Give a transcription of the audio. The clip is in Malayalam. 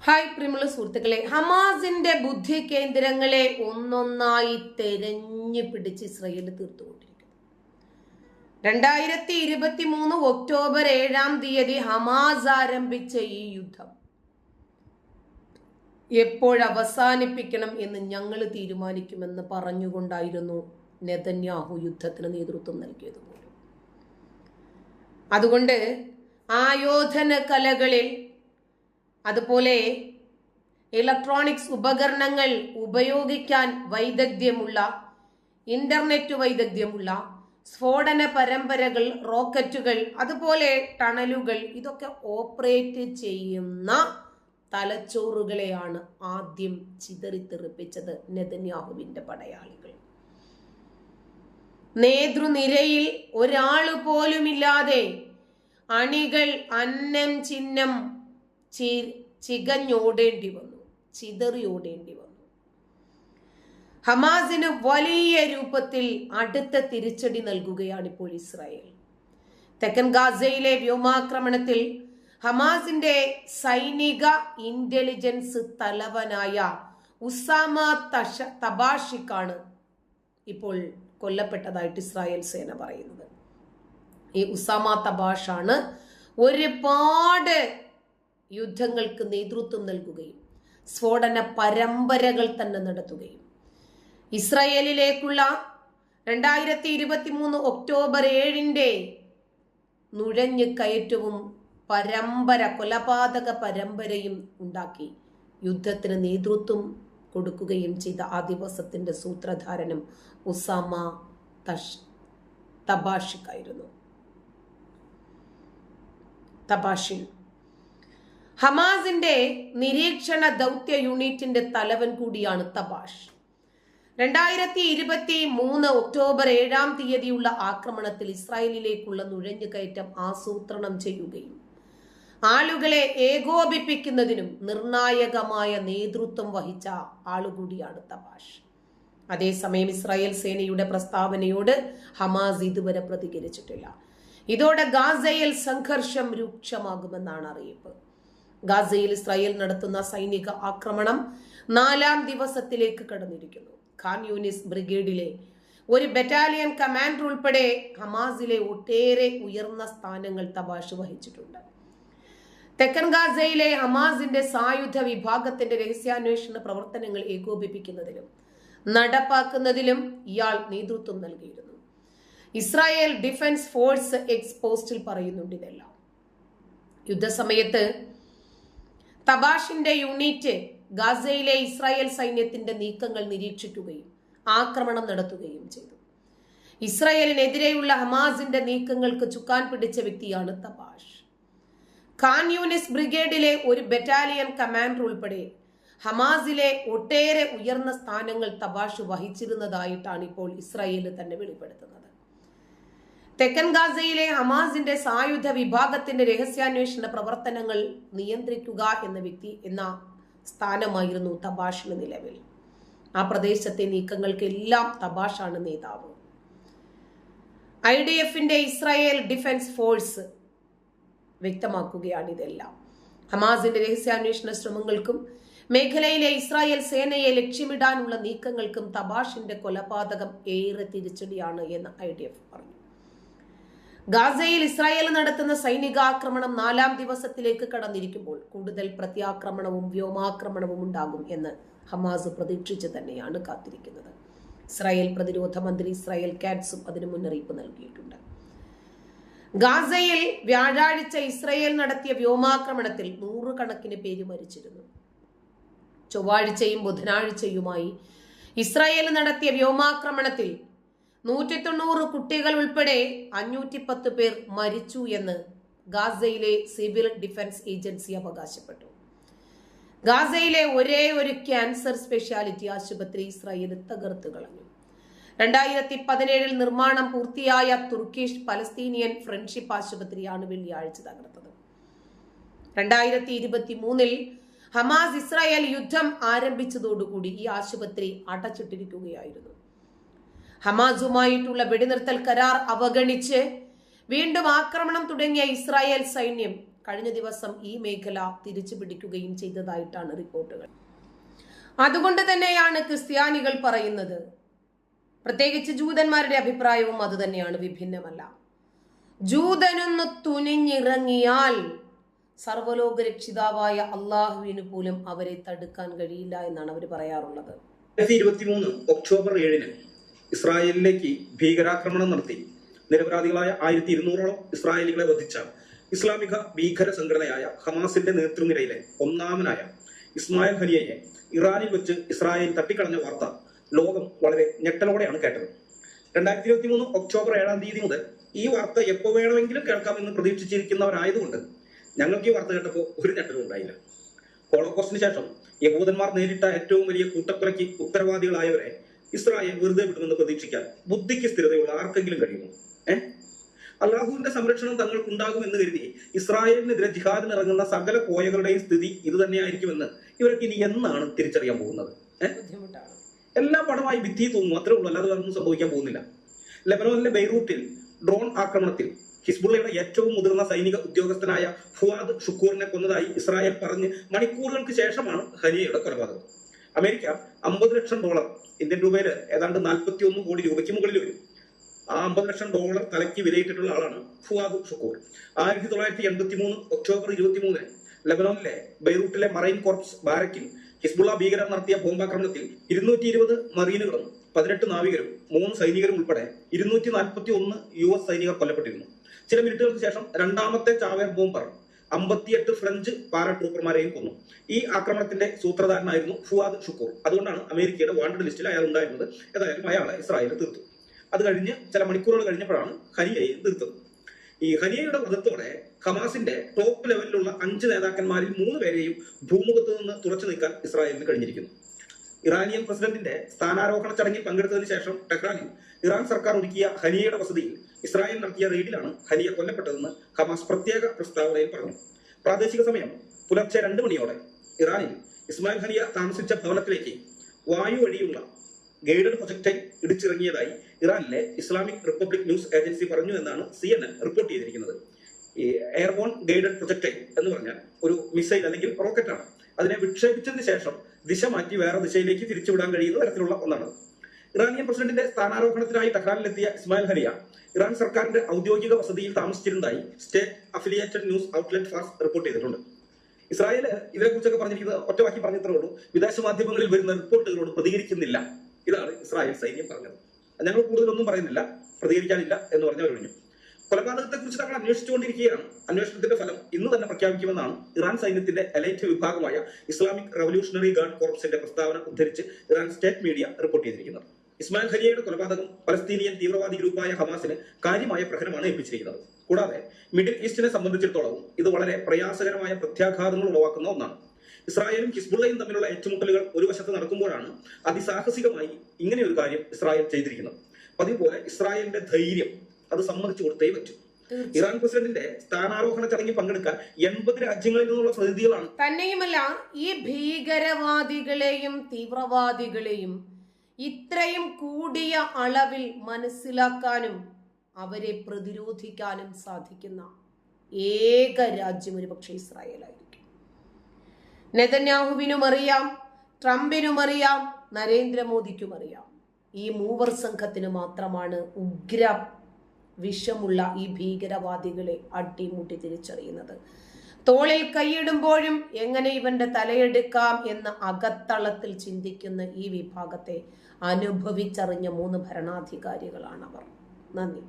ഹായ് പ്രിയമുള്ള സുഹൃത്തുക്കളെ ഹമാസിന്റെ ബുദ്ധി കേന്ദ്രങ്ങളെ ഒന്നൊന്നായി തെരഞ്ഞു പിടിച്ച് ഇസ്രയേൽ തീർത്തുകൊണ്ടിരിക്കുന്നു. രണ്ടായിരത്തി ഇരുപത്തി മൂന്ന് ഒക്ടോബർ ഏഴാം തീയതി ഹമാസ് ആരംഭിച്ച ഈ യുദ്ധം എപ്പോഴവസാനിപ്പിക്കണം എന്ന് ഞങ്ങൾ തീരുമാനിക്കുമെന്ന് പറഞ്ഞുകൊണ്ടായിരുന്നു നെതന്യാഹു യുദ്ധത്തിന് നേതൃത്വം നൽകിയത് അതുകൊണ്ട് ആയോധന കലകളിൽ അതുപോലെ ഇലക്ട്രോണിക്സ് ഉപകരണങ്ങൾ ഉപയോഗിക്കാൻ വൈദഗ്ധ്യമുള്ള ഇന്റർനെറ്റ് വൈദഗ്ധ്യമുള്ള സ്ഫോടന പരമ്പരകൾ റോക്കറ്റുകൾ അതുപോലെ ടണലുകൾ ഇതൊക്കെ ഓപ്പറേറ്റ് ചെയ്യുന്ന തലച്ചോറുകളെയാണ് ആദ്യം ചിതറിത്തെറിപ്പിച്ചത് നെതന്യാഹുവിന്റെ പടയാളികൾ. നേതൃനിരയിൽ ഒരാൾ പോലുമില്ലാതെ അണികൾ അന്നം ചിഹ്നം ചി ചികഞ്ഞോടേണ്ടി വന്നു. ചിതറിയോടേണ്ടി വന്നു. ഹമാസിന് വലിയ രൂപത്തിൽ അടുത്ത തിരിച്ചടി നൽകുകയാണ് ഇപ്പോൾ ഇസ്രായേൽ. തെക്കൻ ഗാസയിലെ വ്യോമാക്രമണത്തിൽ ഹമാസിന്റെ സൈനിക ഇന്റലിജൻസ് തലവനായ ഉസാമ തഷ തബാഷിക്കാണ് ഇപ്പോൾ കൊല്ലപ്പെട്ടതായിട്ട് ഇസ്രായേൽ സേന പറയുന്നത്. ഈ ഉസാമ തബാഷാണ് ഒരുപാട് യുദ്ധങ്ങൾക്ക് നേതൃത്വം നൽകുകയും സ്ഫോടന പരമ്പരകൾ തന്നെ നടത്തുകയും. ഇസ്രയേലിലേക്കുള്ള രണ്ടായിരത്തി ഇരുപത്തി മൂന്ന് ഒക്ടോബർ ഏഴിന്റെ നുഴഞ്ഞു കയറ്റവും പരമ്പര കൊലപാതക പരമ്പരയും ഉണ്ടാക്കി യുദ്ധത്തിന് നേതൃത്വം കൊടുക്കുകയും ചെയ്ത ആ ദിവസത്തിന്റെ സൂത്രധാരനും ഉസാമ തഷ് തബാഷിക്കായിരുന്നു തബാഷിൻ ഹമാസിന്റെ നിരീക്ഷണ ദൗത്യ യൂണിറ്റിന്റെ തലവൻ കൂടിയാണ് തബാഷ് രണ്ടായിരത്തി ഇരുപത്തി മൂന്ന് ഒക്ടോബർ ഏഴാം തീയതിയുള്ള ആക്രമണത്തിൽ ഇസ്രായേലിലേക്കുള്ള നുഴഞ്ഞുകയറ്റം ആസൂത്രണം ചെയ്യുകയും ആളുകളെ ഏകോപിപ്പിക്കുന്നതിനും നിർണായകമായ നേതൃത്വം വഹിച്ച ആളുകൂടിയാണ് തബാഷ് അതേസമയം ഇസ്രായേൽ സേനയുടെ പ്രസ്താവനയോട് ഹമാസ് ഇതുവരെ പ്രതികരിച്ചിട്ടില്ല. ഇതോടെ ഗാസയിൽ സംഘർഷം രൂക്ഷമാകുമെന്നാണ് അറിയിപ്പ്. ഗാസയിൽ ഇസ്രായേൽ നടത്തുന്ന സൈനിക ആക്രമണം നാലാം ദിവസത്തിലേക്ക് കടന്നിരിക്കുന്നു. ഖാൻ യൂനിസ് ബ്രിഗേഡിലെ ഒരു ബറ്റാലിയൻ കമാൻഡർ ഉൾപ്പെടെ ഹമാസിലെ ഒട്ടേറെ ഉയർന്ന സ്ഥാനങ്ങൾ തബാഷ് വഹിച്ചിട്ടുണ്ട്. തെക്കൻ ഗാസയിലെ ഹമാസിന്റെ സായുധ വിഭാഗത്തിന്റെ രഹസ്യാന്വേഷണ പ്രവർത്തനങ്ങൾ ഏകോപിപ്പിക്കുന്നതിലും നടപ്പാക്കുന്നതിലും ഇയാൾ നേതൃത്വം നൽകിയിരുന്നു. ഇസ്രായേൽ ഡിഫൻസ് ഫോഴ്സ് എക്സ് പോസ്റ്റിൽ പറയുന്നുണ്ട് ഇതെല്ലാം. യുദ്ധസമയത്ത് തബാഷിന്റെ യൂണിറ്റ് ഗാസയിലെ ഇസ്രായേൽ സൈന്യത്തിന്റെ നീക്കങ്ങൾ നിരീക്ഷിക്കുകയും ആക്രമണം നടത്തുകയും ചെയ്തു. ഇസ്രായേലിനെതിരെയുള്ള ഹമാസിന്റെ നീക്കങ്ങൾക്ക് ചുക്കാൻ പിടിച്ച വ്യക്തിയാണ് തബാഷ്. ഖാൻ യൂനിസ് ബ്രിഗേഡിലെ ഒരു ബറ്റാലിയൻ കമാൻഡർ ഉൾപ്പെടെ ഹമാസിലെ ഒട്ടേറെ ഉയർന്ന സ്ഥാനങ്ങൾ തബാഷ് വഹിച്ചിരുന്നതായിട്ടാണ് ഇപ്പോൾ ഇസ്രായേൽ തന്നെ വെളിപ്പെടുത്തുന്നത്. തെക്കൻ ഗാസയിലെ ഹമാസിന്റെ സായുധ വിഭാഗത്തിന്റെ രഹസ്യാന്വേഷണ പ്രവർത്തനങ്ങൾ നിയന്ത്രിക്കുക എന്ന വ്യക്തി എന്ന സ്ഥാനമായിരുന്നു തബാഷിന് നിലവിൽ. ആ പ്രദേശത്തെ നീക്കങ്ങൾക്കെല്ലാം തബാഷാണ് നേതാവ്. ഐ ഡി എഫിന്റെ ഇസ്രായേൽ ഡിഫൻസ് ഫോഴ്സ് വ്യക്തമാക്കുകയാണ് ഇതെല്ലാം. ഹമാസിന്റെ രഹസ്യാന്വേഷണ ശ്രമങ്ങൾക്കും മേഖലയിലെ ഇസ്രായേൽ സേനയെ ലക്ഷ്യമിടാനുള്ള നീക്കങ്ങൾക്കും തബാഷിന്റെ കൊലപാതകം ഏറെ തിരിച്ചടിയാണ് എന്ന് ഐ ഡി എഫ് പറഞ്ഞു. ഗാസയിൽ ഇസ്രായേൽ നടത്തുന്ന സൈനികാക്രമണം നാലാം ദിവസത്തിലേക്ക് കടന്നിരിക്കുമ്പോൾ കൂടുതൽ പ്രത്യാക്രമണവും വ്യോമാക്രമണവും ഉണ്ടാകും എന്ന് ഹമാസ് പ്രതീക്ഷിച്ച് തന്നെയാണ് കാത്തിരിക്കുന്നത്. ഇസ്രായേൽ പ്രതിരോധ മന്ത്രി ഇസ്രായേൽ കാറ്റ്സും അതിന് മുന്നറിയിപ്പ് നൽകിയിട്ടുണ്ട്. ഗാസയിൽ വ്യാഴാഴ്ച ഇസ്രായേൽ നടത്തിയ വ്യോമാക്രമണത്തിൽ നൂറുകണക്കിന് പേര് മരിച്ചിരുന്നു. ചൊവ്വാഴ്ചയും ബുധനാഴ്ചയുമായി ഇസ്രായേൽ നടത്തിയ വ്യോമാക്രമണത്തിൽ നൂറ്റി തൊണ്ണൂറ് കുട്ടികൾ ഉൾപ്പെടെ അഞ്ഞൂറ്റി പത്ത് പേർ മരിച്ചു എന്ന് ഗാസയിലെ സിവിൽ ഡിഫൻസ് ഏജൻസി അവകാശപ്പെട്ടു. ഗാസയിലെ ഒരേ ഒരു ക്യാൻസർ സ്പെഷ്യാലിറ്റി ആശുപത്രി ഇസ്രായേൽ തകർത്തു കളഞ്ഞു. രണ്ടായിരത്തി പതിനേഴിൽ നിർമ്മാണം പൂർത്തിയായ തുർക്കിഷ് പലസ്തീനിയൻ ഫ്രണ്ട്ഷിപ്പ് ആശുപത്രിയാണ് വെള്ളിയാഴ്ച തകർത്തത്. രണ്ടായിരത്തി ഇരുപത്തി മൂന്നിൽ ഹമാസ് ഇസ്രായേൽ യുദ്ധം ആരംഭിച്ചതോടുകൂടി ഈ ആശുപത്രി അടച്ചിട്ടിരിക്കുകയായിരുന്നു. ഹമാസുമായിട്ടുള്ള വെടിനിർത്തൽ കരാർ അവഗണിച്ച് വീണ്ടും ആക്രമണം തുടങ്ങിയ ഇസ്രായേൽ സൈന്യം കഴിഞ്ഞ ദിവസം ഈ മേഖല തിരിച്ചു പിടിക്കുകയും ചെയ്തതായിട്ടാണ് റിപ്പോർട്ടുകൾ. അതുകൊണ്ട് തന്നെയാണ് ക്രിസ്ത്യാനികൾ പറയുന്നത്. പ്രത്യേകിച്ച് ജൂതന്മാരുടെ അഭിപ്രായവും അതുതന്നെയാണ് വിഭിന്നമല്ല. ജൂതനൊന്ന് തുനിഞ്ഞിറങ്ങിയാൽ സർവലോക രക്ഷിതാവായ അള്ളാഹുവിന് പോലും അവരെ തടുക്കാൻ കഴിയില്ല എന്നാണ് അവർ പറയാറുള്ളത്. ഇരുപത്തിമൂന്ന് ഒക്ടോബർ ഏഴിന് ഇസ്രായേലിലേക്ക് ഭീകരാക്രമണം നടത്തി. നിരപരാധികളായ ആയിരത്തി ഇരുന്നൂറോളം ഇസ്രായേലികളെ വധിച്ച ഇസ്ലാമിക ഭീകര സംഘടനയായ ഹമാസിന്റെ നേതൃനിരയിലെ ഒന്നാമനായ ഇസ്മായിൽ ഹനിയയെ ഇറാനിൽ വെച്ച് ഇസ്രായേൽ തട്ടിക്കളഞ്ഞ വാർത്ത ലോകം വളരെ ഞെട്ടലോടെയാണ് കേട്ടത്. രണ്ടായിരത്തി ഇരുപത്തി മൂന്ന് ഒക്ടോബർ ഏഴാം തീയതി മുതൽ ഈ വാർത്ത എപ്പോൾ വേണമെങ്കിലും കേൾക്കാമെന്ന് പ്രതീക്ഷിച്ചിരിക്കുന്നവരായതുകൊണ്ട് ഞങ്ങൾക്ക് ഈ വാർത്ത കേട്ടപ്പോൾ ഒരു ഞെട്ടലും ഉണ്ടായില്ല. ഹോളോകോസ്റ്റിന് ശേഷം യഹൂദന്മാർ നേരിട്ട ഏറ്റവും വലിയ കൂട്ടക്കൊലയ്ക്ക് ഉത്തരവാദികളായവരെ ഇസ്രായേൽ വെറുതെ വിടുമെന്ന് പ്രതീക്ഷിക്കാൻ ബുദ്ധിക്ക് സ്ഥിരതയുള്ള ആർക്കെങ്കിലും കഴിയുമോ? ഏഹ് അള്ളാഹുവിന്റെ സംരക്ഷണം തങ്ങൾക്കുണ്ടാകും എന്ന് കരുതി ഇസ്രായേലിനെതിരെ ജിഹാദിന് ഇറങ്ങുന്ന സകല കോയകളുടെയും സ്ഥിതി ഇത് തന്നെയായിരിക്കുമെന്ന് ഇവർക്ക് ഇനി എന്നാണ് തിരിച്ചറിയാൻ പോകുന്നത്? ഏഹ് എല്ലാ പണമായി ഭിത്തി തോന്നും അത്രേ ഉള്ളൂ. അല്ലാതെ വേറൊന്നും സംഭവിക്കാൻ പോകുന്നില്ല. ലെബനോനിലെ ബെയ്റൂട്ടിൽ ഡ്രോൺ ആക്രമണത്തിൽ ഹിസ്ബുള്ളയുടെ ഏറ്റവും മുതിർന്ന സൈനിക ഉദ്യോഗസ്ഥനായ ഫുവാദ് ഷുക്കൂറിനെ കൊന്നതായി ഇസ്രായേൽ പറഞ്ഞ് മണിക്കൂറുകൾക്ക് ശേഷമാണ് ഹനിയയുടെ കൊലപാതകം. അമേരിക്ക അമ്പത് ലക്ഷം ഡോളർ ഇന്ത്യൻ രൂപയിൽ ഏതാണ്ട് നാൽപ്പത്തി ഒന്ന് കോടി രൂപയ്ക്ക് മുകളിൽ വരും. ആ അമ്പത് ലക്ഷം ഡോളർ തലയ്ക്ക് വിലയിട്ടിട്ടുള്ള ആളാണ് ഫുവാദ് ഷുക്കൂർ. ആയിരത്തി തൊള്ളായിരത്തി എൺപത്തി മൂന്ന് ഒക്ടോബർ ഇരുപത്തി മൂന്നിന് ലബനോണിലെ ബൈറൂട്ടിലെ മറൈൻ കോർപ്സ് ബാരക്കിൽ ഹിസ്ബുള്ള ഭീകരർ നടത്തിയ ബോംബാക്രമണത്തിൽ ഇരുന്നൂറ്റി ഇരുപത് മറീനുകളും പതിനെട്ട് നാവികരും മൂന്ന് സൈനികരും ഉൾപ്പെടെ ഇരുന്നൂറ്റി നാൽപ്പത്തി ഒന്ന് യു എസ് സൈനികർ കൊല്ലപ്പെട്ടിരുന്നു. ചില മിനിറ്റുകൾക്ക് ശേഷം രണ്ടാമത്തെ ചാവേർ ബോംബർ അമ്പത്തിയെട്ട് ഫ്രഞ്ച് പാരാട്രൂപ്പർമാരെയും കൊന്നു. ഈ ആക്രമണത്തിന്റെ സൂത്രധാരനായിരുന്നു ഫുവാദ് ഷുക്കൂർ. അതുകൊണ്ടാണ് അമേരിക്കയുടെ വാണ്ടഡ് ലിസ്റ്റിൽ അയാൾ ഉണ്ടായിരുന്നത്. ഏതായാലും അയാളെ ഇസ്രായേൽ തീർത്തു. അത് കഴിഞ്ഞ് ചില മണിക്കൂറുകൾ കഴിഞ്ഞപ്പോഴാണ് ഹനിയയെ തീർത്തത് ഈ ഹനിയയുടെ വധത്തോടെ ഹമാസിന്റെ ടോപ്പ് ലെവലിലുള്ള അഞ്ച് നേതാക്കന്മാരിൽ മൂന്ന് പേരെയും ഭൂമുഖത്ത് നിന്ന് തുറച്ചു നീക്കാൻ ഇസ്രായേലിന് കഴിഞ്ഞിരിക്കുന്നു. ഇറാനിയൻ പ്രസിഡന്റിന്റെ സ്ഥാനാരോഹണ ചടങ്ങിൽ പങ്കെടുത്തതിന് ശേഷം ടെഹ്റാനിൽ ഇറാൻ സർക്കാർ ഒരുക്കിയ ഹനിയയുടെ വസതിയിൽ ഇസ്രായേൽ നടത്തിയ റെയ്ഡിലാണ് ഹനിയ കൊല്ലപ്പെട്ടതെന്ന് ഹമാസ് പ്രത്യേക പ്രസ്താവനയിൽ പറഞ്ഞു. പ്രാദേശിക സമയം പുലർച്ചെ രണ്ട് മണിയോടെ ഇറാനിൽ ഇസ്മായിൽ ഹനിയ താമസിച്ച ഭവനത്തിലേക്ക് വായു വഴിയുള്ള ഗൈഡഡ് പ്രൊജക്ടൈൽ ഇടിച്ചിറങ്ങിയതായി ഇറാനിലെ ഇസ്ലാമിക് റിപ്പബ്ലിക് ന്യൂസ് ഏജൻസി പറഞ്ഞു എന്നാണ് സി എൻ എൻ റിപ്പോർട്ട് ചെയ്തിരിക്കുന്നത്. ഈ എയർബോൺ ഗൈഡഡ് പ്രൊജക്ടൈൽ എന്ന് പറഞ്ഞാൽ ഒരു മിസൈൽ അല്ലെങ്കിൽ റോക്കറ്റാണ്. അതിനെ വിക്ഷേപിച്ചതിന് ശേഷം ദിശ മാറ്റി വേറെ ദിശയിലേക്ക് തിരിച്ചുവിടാൻ കഴിയുന്ന തരത്തിലുള്ള ഒന്നാണ്. ഇറാനിയൻ പ്രസിഡന്റിന്റെ സ്ഥാനാരോഹണത്തിനായി ടെഹ്റാനിലെത്തിയ ഇസ്മായിൽ ഹരിയ. ഇറാൻ സർക്കാരിന്റെ ഔദ്യോഗിക വസതിയിൽ താമസിച്ചിരുന്നതായി state affiliated news outlet Fars report ചെയ്തിട്ടുണ്ട്. ഇസ്രായേൽ ഇതിനെക്കുറിച്ചൊക്കെ പറഞ്ഞിരിക്കുന്നത് ഒറ്റവാക്കി പറഞ്ഞത്രേ ഉള്ളൂ. വിദേശ മാധ്യമങ്ങളിൽ വരുന്ന റിപ്പോർട്ടുകളോട് പ്രതികരിക്കുന്നില്ല. ഇതാണ് ഇസ്രായേൽ സൈന്യം പറഞ്ഞത്. ഞങ്ങൾ കൂടുതലൊന്നും പറയുന്നില്ല പ്രതികരിക്കാനില്ല എന്ന് പറഞ്ഞവർ ഒഴിഞ്ഞു. കൊലപാതകത്തെ കുറിച്ച് തങ്ങൾ അന്വേഷിച്ചുകൊണ്ടിരിക്കുകയാണ്. അന്വേഷണത്തിന്റെ ഫലം ഇന്ന് തന്നെ പ്രഖ്യാപിക്കുമെന്നാണ് ഇറാൻ സൈന്യത്തിന്റെ എലൈറ്റ് വിഭാഗമായ ഇസ്ലാമിക് റവല്യൂഷണറി ഗാർഡ് കോർപ്സിന്റെ പ്രസ്താവന ഉദ്ധരിച്ച് ഇറാൻ സ്റ്റേറ്റ് മീഡിയ റിപ്പോർട്ട് ചെയ്തിരിക്കുന്നത്. ഇസ്മായിൽ ഖലിയയുടെ കൊലപാതകം പലസ്തീനിയൻ തീവ്രവാദി ഗ്രൂപ്പായ ഹമാസിന് കാര്യമായ പ്രഹരമാണ് ഏൽപ്പിച്ചിരിക്കുന്നത്. കൂടാതെ മിഡിൽ ഈസ്റ്റിനെ സംബന്ധിച്ചിടത്തോളവും ഇത് വളരെ പ്രയാസകരമായ പ്രത്യാഘാതങ്ങൾ ഉളവാക്കുന്ന ഒന്നാണ്. ഇസ്രായേലും ഹിസ്ബുള്ളയും തമ്മിലുള്ള ഏറ്റുമുട്ടലുകൾ ഒരു വശത്ത് നടക്കുമ്പോഴാണ് അതിസാഹസികമായി ഇങ്ങനെ ഒരു കാര്യം ഇസ്രായേൽ ചെയ്തിരിക്കുന്നത്. പതിവ് പോലെ ഇസ്രായേലിന്റെ ധൈര്യം അത് സമ്മതിച്ചു കൊടുത്തേ പറ്റൂ. ഇറാൻ പ്രസിഡന്റിന്റെ സ്ഥാനാരോഹണ ചടങ്ങിൽ പങ്കെടുക്കാൻ എൺപത് രാജ്യങ്ങളിൽ നിന്നുള്ള പ്രതിനിധികളാണ്. തന്നെയുമല്ല ഈ ഭീകരവാദികളെയും തീവ്രവാദികളെയും ഇത്രയും കൂടിയ അളവിൽ മനസ്സിലാക്കാനും അവരെ പ്രതിരോധിക്കാനും സാധിക്കുന്ന ഏക രാജ്യം ഒരുപക്ഷെ ഇസ്രായേലായിരിക്കും. നെതന്യാഹുവിനും അറിയാം ട്രംപിനും അറിയാം നരേന്ദ്രമോദിക്കും അറിയാം. ഈ മൂവർ സംഘത്തിന് മാത്രമാണ് ഉഗ്ര വിഷമുള്ള ഈ ഭീകരവാദികളെ അട്ടിമുട്ടി തിരിച്ചറിയുന്നത്. തോളിൽ കൈയിടുമ്പോഴും എങ്ങനെ ഇവന്റെ തലയെടുക്കാം എന്ന് അകത്തളത്തിൽ ചിന്തിക്കുന്ന ഈ വിഭാഗത്തെ അനുഭവിച്ചറിഞ്ഞ മൂന്ന് ഭരണാധികാരികളാണ് അവർ നന്ദി.